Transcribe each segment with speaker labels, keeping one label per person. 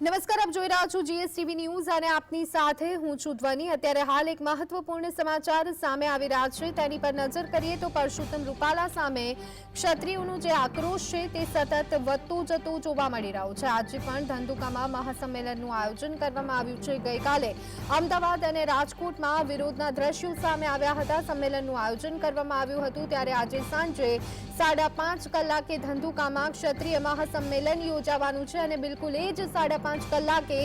Speaker 1: નમસ્કાર, આપ જોઈ રહ્યા છો જીએસટીવી ન્યૂઝ અને આપની સાથે હું છું ધ્વની. અત્યારે હાલ એક મહત્વપૂર્ણ સમાચાર સામે આવી રહ્યા છે. તેની પર નજર કરીએ તો પરસોત્તમ રૂપાલા સામે ક્ષત્રિયોનો જે આક્રોશ છે તે સતત વધતો જતો જોવા મળી રહ્યો છે. આજે પણ ધંધુકામાં મહાસંમેલનનું આયોજન કરવામાં આવ્યું છે. ગઈકાલે અમદાવાદ અને રાજકોટમાં વિરોધના દ્રશ્યો સામે આવ્યા હતા. સંમેલનનું આયોજન કરવામાં આવ્યું હતું. ત્યારે આજે સાંજે સાડા પાંચ કલાકે ધંધુકામાં ક્ષત્રિય મહાસંમેલન યોજાવાનું છે અને બિલકુલ એ જ સાડા પાંચ કલાકે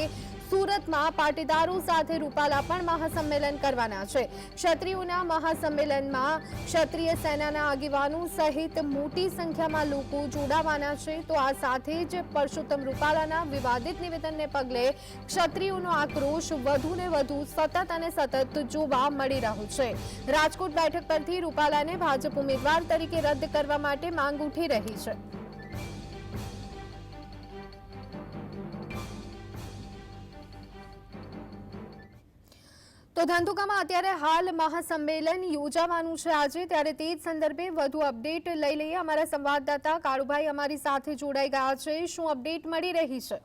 Speaker 1: સુરતમાં પાટીદારો સાથે રૂપાલા પણ મહાસંમેલન કરવાના છે. ક્ષત્રિયોના મહાસંમેલનમાં ક્ષત્રિય સેનાના આગેવાનો સહિત મોટી સંખ્યામાં લોકો જોડાવાના છે. તો આ સાથે જ પરસોત્તમ રૂપાલાના વિવાદિત નિવેદનને પગલે ક્ષત્રિયોનો આક્રોશ વધુ ને વધુ સતત અને સતત જોવા મળી રહ્યો છે. રાજકોટ બેઠક પરથી રૂપાલાને ભાજપ ઉમેદવાર તરીકે રદ કરવા માટે માંગ ઉઠી રહી છે. તો ધંધુકામાં અત્યારે હાલ મહાસંમેલન યોજાવાનું છે આજે. ત્યારે તે જ સંદર્ભે વધુ અપડેટ લઈ લઈએ. અમારા સંવાદદાતા કાળુભાઈ અમારી સાથે જોડાઈ ગયા છે. શું અપડેટ મળી રહી છે?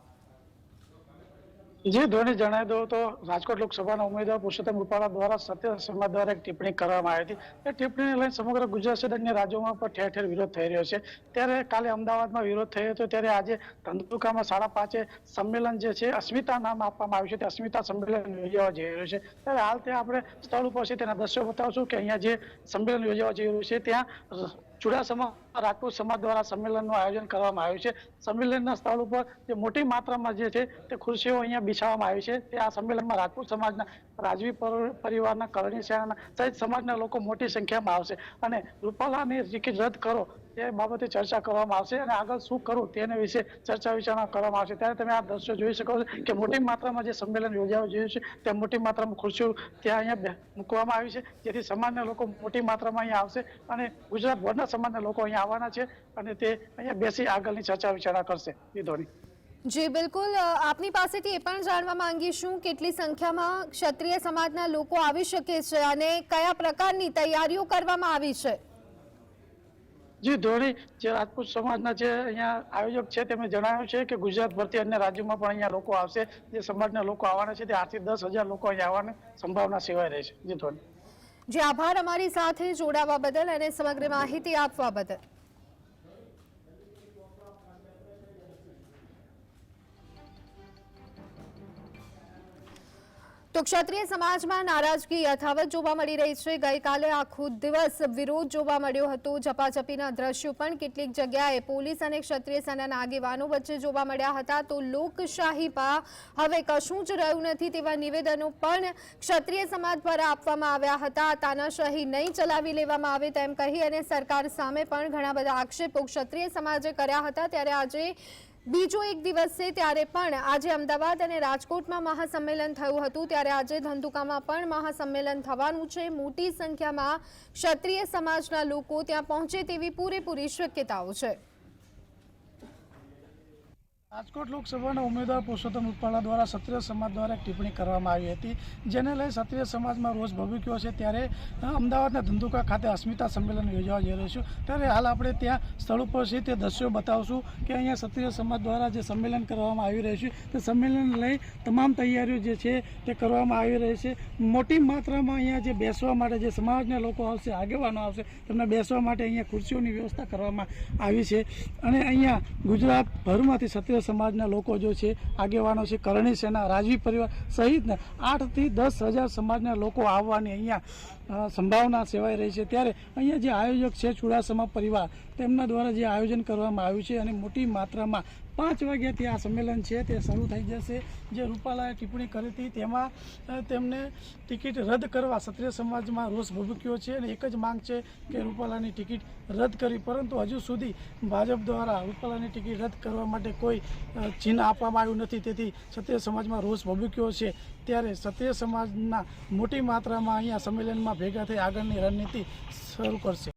Speaker 2: જી ધોની જણાવી દઉં તો રાજકોટ લોકસભાના ઉમેદવાર પુરુષોત્તમ રૂપાલા દ્વારા સત્ય સમાજ દ્વારા એક ટિપ્પણી કરવામાં આવી હતી. એ ટિપ્પણીને લઈને સમગ્ર ગુજરાત સહિત અન્ય રાજ્યોમાં પણ ઠેર ઠેર વિરોધ થઈ રહ્યો છે. ત્યારે કાલે અમદાવાદમાં વિરોધ થયો હતો. ત્યારે આજે ધંધુકામાં સાડા પાંચે સંમેલન જે છે, અસ્મિતા નામ આપવામાં આવ્યું છે. તે અસ્મિતા સંમેલન યોજવા જઈ રહ્યું છે. ત્યારે હાલ ત્યાં આપણે સ્થળ ઉપર છે. તેના દ્રશ્યો બતાવશું કે અહીંયા જે સંમેલન યોજવા જઈ રહ્યું છે, ત્યાં ચુડાસમા રાજપૂત સમાજ દ્વારા સંમેલનનું આયોજન કરવામાં આવ્યું છે. સંમેલનના સ્થળ ઉપર જે મોટી માત્રામાં જે છે તે ખુરશીઓ અહીંયા બિછાવવામાં આવી છે. તે આ સંમેલનમાં રાજપૂત સમાજના રાજવી પર- પરિવારના કરણી સેનાના સહિત સમાજના લોકો મોટી સંખ્યામાં આવશે. અને રૂપાલાની ટિકિટ રદ કરો તે બાબતે ચર્ચા કરવામાં આવશે અને આગળ શું કરવું તેને વિશે ચર્ચા વિચારણા કરવામાં આવશે. ત્યારે તમે આ દ્રશ્યો જોઈ શકો છો કે મોટી માત્રામાં જે સંમેલન યોજાવા જોયું છે, તે મોટી માત્રામાં ખુરશીઓ ત્યાં અહીંયા મૂકવામાં આવી છે. જેથી સમાજના લોકો મોટી માત્રામાં અહીંયા આવશે અને ગુજરાતભરના સમાજના લોકો અહીંયા આવવાના છે અને તે અહીંયા બેસી આગળની ચર્ચા વિચારણા કરશે. વિધોની
Speaker 1: જી, બિલકુલ. આપની પાસેથી એ પણ જાણવા માંગીશું કેટલી સંખ્યામાં ક્ષત્રિય સમાજના લોકો આવી શકે છે અને કયા પ્રકારની તૈયારીઓ કરવામાં આવી છે.
Speaker 2: જી, ધોની, જે રાજપૂત સમાજના જે અહીંયા આયોજક છે તેમણે જણાવ્યું છે કે ગુજરાત ભરતી અન્ય રાજ્યોમાં પણ અહીંયા લોકો આવશે. જે સમાજના લોકો આવવાના છે તે આઠથી દસ હજાર લોકો અહીંયા આવવાની સંભાવના સેવાઈ રહી છે જી, ધોની.
Speaker 1: જે, આભાર અમારી સાથે જોડાવા બદલ અને સમગ્ર માહિતી આપવા બદલ. તો ક્ષત્રિય સમાજમાં નારાજગી યથાવત જોવા મળી રહી છે. ગઈકાલે આખો દિવસ વિરોધ જોવા મળ્યો હતો. ઝપાઝપીના દ્રશ્યો પણ કેટલીક જગ્યાએ પોલીસ અને ક્ષત્રિય સેનાના આગેવાનો વચ્ચે જોવા મળ્યા હતા. તો લોકશાહીમાં હવે કશું જ રહ્યું નથી તેવા નિવેદનો પણ ક્ષત્રિય સમાજ દ્વારા આપવામાં આવ્યા હતા. તાનાશાહી નહીં ચલાવી લેવામાં આવે તેમ કહી અને સરકાર સામે પણ ઘણા બધા આક્ષેપો ક્ષત્રિય સમાજે કર્યા હતા. ત્યારે આજે બીજો એક દિવસ છે ત્યારે પણ આજે અમદાવાદ અને રાજકોટમાં મહાસંમેલન થયું હતું. ત્યારે આજે ધંધુકામાં પણ મહાસંમેલન થવાનું છે. મોટી સંખ્યામાં ક્ષત્રિય સમાજના લોકો ત્યાં પહોંચે તેવી પૂરેપૂરી શક્યતાઓ છે.
Speaker 2: રાજકોટ લોકસભાના ઉમેદવાર પુરુષોત્તમ રૂપાલા દ્વારા ક્ષત્રિય સમાજ દ્વારા એક ટિપ્પણી કરવામાં આવી હતી, જેને લઈ ક્ષત્રિય સમાજમાં રોષ ભભૂક્યો છે. ત્યારે અમદાવાદના ધંધુકા ખાતે અસ્મિતા સંમેલન યોજવા જઈ રહ્યું છું. ત્યારે હાલ આપણે ત્યાં સ્થળ ઉપર છે તે દ્રશ્યો બતાવશું કે અહીંયા ક્ષત્રિય સમાજ દ્વારા જે સંમેલન કરવામાં આવી રહ્યું છે, તે સંમેલન લઈ તમામ તૈયારીઓ જે છે, તે કરવામાં આવી રહી છે. મોટી માત્રામાં અહીંયા જે બેસવા માટે જે સમાજના લોકો આવશે, આગેવાનો આવશે, તેમને બેસવા માટે અહીંયા ખુરશીઓની વ્યવસ્થા કરવામાં આવી છે. અને અહીંયા ગુજરાત ભરમાંથી સમાજના લોકો જો છે, આગેવાનો છે, કરણી સેના, રાજવી પરિવાર સહિતના આઠથી દસ હજાર સમાજના લોકો આવવાની અહીંયા સંભાવના સેવાઈ રહી છે. ત્યારે અહીંયા જે આયોજક છે, ચુડાસમા પરિવાર, તેમના દ્વારા જે આયોજન કરવામાં આવ્યું છે અને મોટી માત્રામાં પાંચ વાગ્યાથી આ સંમેલન છે, તે શરૂ થઈ જશે. જે રૂપાલાએ ટિપ્પણી કરી હતી, તેમાં તેમને ટિકિટ રદ કરવા ક્ષત્રિય સમાજમાં રોષ ભભૂક્યો છે અને એક જ માંગ છે કે રૂપાલાની ટિકિટ રદ કરી. પરંતુ હજુ સુધી ભાજપ દ્વારા રૂપાલાની ટિકિટ રદ કરવા માટે કોઈ ચિહ્ન આપવામાં આવ્યું નથી. તેથી ક્ષત્રિય સમાજમાં રોષ ભભૂક્યો છે. ત્યારે ક્ષત્રિય સમાજના મોટી માત્રામાં અહીંયા સંમેલનમાં ભેગા થઈ આગળની રણનીતિ શરૂ કરશે.